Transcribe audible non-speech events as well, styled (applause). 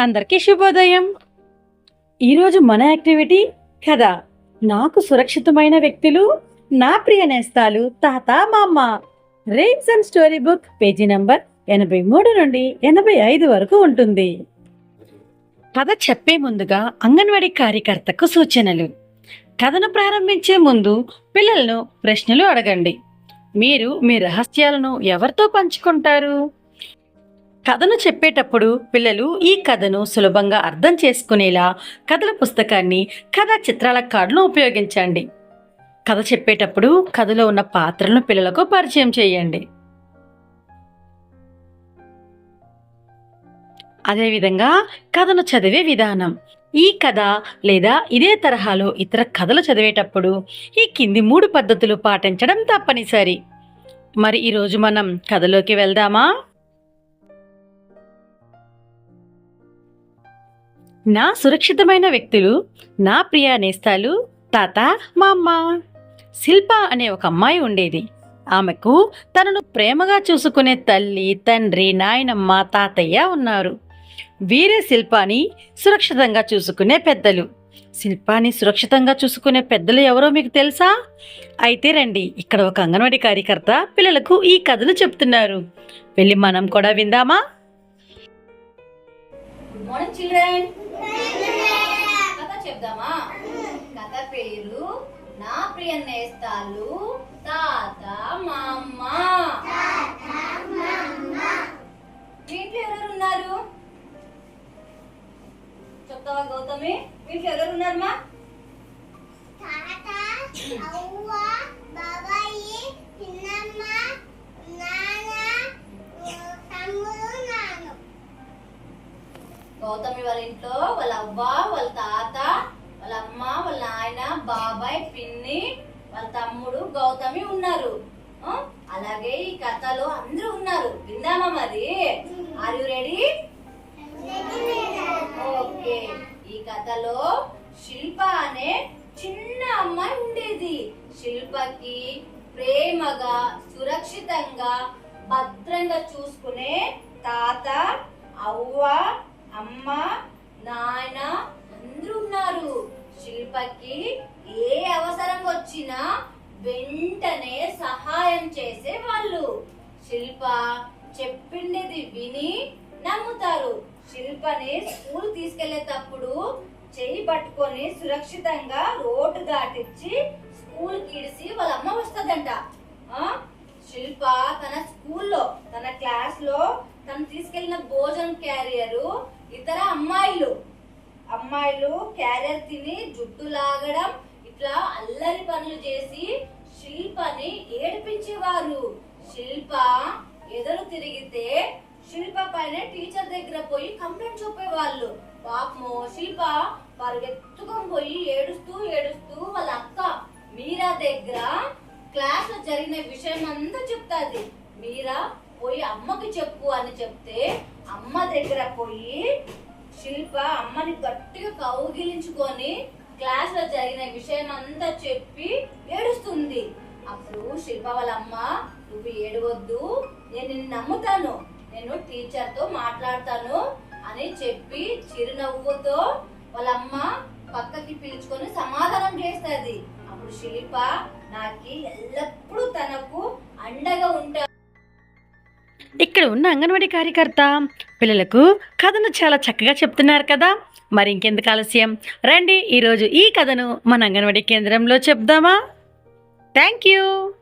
అందరికీ శుభోదయం. ఈరోజు మన యాక్టివిటీ కథ. నాకు సురక్షితమైన వ్యక్తులు నా ప్రియ నేస్తాలు తాత మామ. Rhymes and story book page number ఎనభై మూడు నుండి ఎనభై ఐదు వరకు ఉంటుంది. కథ చెప్పే ముందుగా అంగన్వాడీ కార్యకర్తకు సూచనలు. కథను ప్రారంభించే ముందు పిల్లలను ప్రశ్నలు అడగండి. మీరు మీ రహస్యాలను ఎవరితో పంచుకుంటారు? కథను చెప్పేటప్పుడు పిల్లలు ఈ కథను సులభంగా అర్థం చేసుకునేలా కథల పుస్తకాన్ని కథా చిత్రాల కార్డును ఉపయోగించండి. కథ చెప్పేటప్పుడు కథలో ఉన్న పాత్రలను పిల్లలకు పరిచయం చేయండి. అదేవిధంగా కథను చదివే విధానం. ఈ కథ లేదా ఇదే తరహాలో ఇతర కథలు చదివేటప్పుడు ఈ కింది మూడు పద్ధతులు పాటించడం తప్పనిసరి. మరి ఈరోజు మనం కథలోకి వెళ్దామా? నా సురక్షితమైన వ్యక్తులు నా ప్రియ నేస్తాలు తాత మా అమ్మ శిల్ప అనే ఒక అమ్మాయి ఉండేది. ఆమెకు తనను ప్రేమగా చూసుకునే తల్లి తండ్రి నాయనమ్మ తాతయ్య ఉన్నారు. వీరే శిల్పాని సురక్షితంగా చూసుకునే పెద్దలు. శిల్పాన్ని సురక్షితంగా చూసుకునే పెద్దలు ఎవరో మీకు తెలుసా? అయితే రండి ఇక్కడ ఒక అంగన్వాడీ కార్యకర్త పిల్లలకు ఈ కథలు చెప్తున్నారు. వెళ్ళి మనం కూడా విందామా? మార్నింగ్ చిల్డ్రన్ కథ చెప్దామా? కథ పేరు నా ప్రియ నేస్తాలు తాత మా అమ్మ మీ ఇంట్లో ఎవరెవరు ఉన్నారు చెప్తావా గౌతమి? మీ ఇంట్లో ఎవరెవరు ఉన్నారమ్మా (clears throat) తాత అవ్వ బాబాయి చిన్నమ్మ నాన్న తమ్ముడు నాను గౌతమి వాళ్ళ ఇంట్లో వాళ్ళ అవ్వ వాళ్ళ తాత వాళ్ళ అమ్మ వాళ్ళ నాయన బాబాయ్ పిన్ని వాళ్ళ తమ్ముడు గౌతమి ఉన్నారు. అలాగే ఈ కథలో అందరూ ఉన్నారు. విందామా మరి? Are you ready okay. ఈ కథలో శిల్ప అనే చిన్న అమ్మాయి ఉండేది. శిల్పకి ప్రేమగా సురక్షితంగా భద్రంగా చూసుకునే తాత అవ్వ అమ్మ నాయన అందరూ ఉన్నారు శిల్పకి ఏ అవసరం వచ్చినా వెంటనే సహాయం చేసే వాళ్ళు. శిల్ప చెప్పిండేది విని నమ్ముతారు. శిల్పని స్కూల్ తీసుకెళ్ళేటప్పుడు చెయ్యి పట్టుకొని సురక్షితంగా రోడ్డు దాటించి స్కూల్ కిడిసి వాళ్ళ అమ్మ వస్తుందంట. ఆ? శిల్ప తన స్కూల్లో తన క్లాస్లో తను తీసుకెళ్ళిన భోజనం క్యారియరు ఇతర అమ్మాయిలు. అమ్మాయిలు క్యారియర్ తిని జుట్టు లాగడం ఇట్లా అల్లరి పనులు చేసి శిల్పని ఏడిపించేవారు. శిల్ప ఎదురు తిరిగితే శిల్ప పైన టీచర్ దగ్గర పోయి కంప్లైంట్ చెప్పేవాళ్ళు పాపము శిల్ప పరిగెత్తుకొని పోయి ఏడుస్తూ ఏడుస్తూ వాళ్ళ అక్క మీరా దగ్గర క్లాస్లో జరిగిన విషయం అంతా చెప్తాది. మీరా పోయి అమ్మకి చెప్పు అని చెప్తే అమ్మ దగ్గర పోయి శిల్ప అమ్మని గట్టిగా కౌగిలించుకొని క్లాస్లో జరిగిన విషయం అంతా చెప్పి ఏడుస్తుంది. అప్పుడు శిల్ప వాళ్ళ అమ్మ నువ్వు ఏడవద్దు నేను నిన్ను నమ్ముతాను నేను టీచర్తో మాట్లాడతాను అని చెప్పి చిరునవ్వుతో వాళ్ళ అమ్మ పక్కకి పిలుచుకొని సమాధానం చేస్తుంది. అప్పుడు శిల్ప నాకి ఎల్లప్పుడూ తనకు అండగా ఉంటా ఇక్కడ ఉన్న అంగన్వాడీ కార్యకర్త పిల్లలకు కథను చాలా చక్కగా చెప్తున్నారు కదా. మరి ఇంకెందుకు ఆలస్యం? రండి ఈరోజు ఈ కథను మన అంగన్వాడీ కేంద్రంలో చెప్దామా? Thank you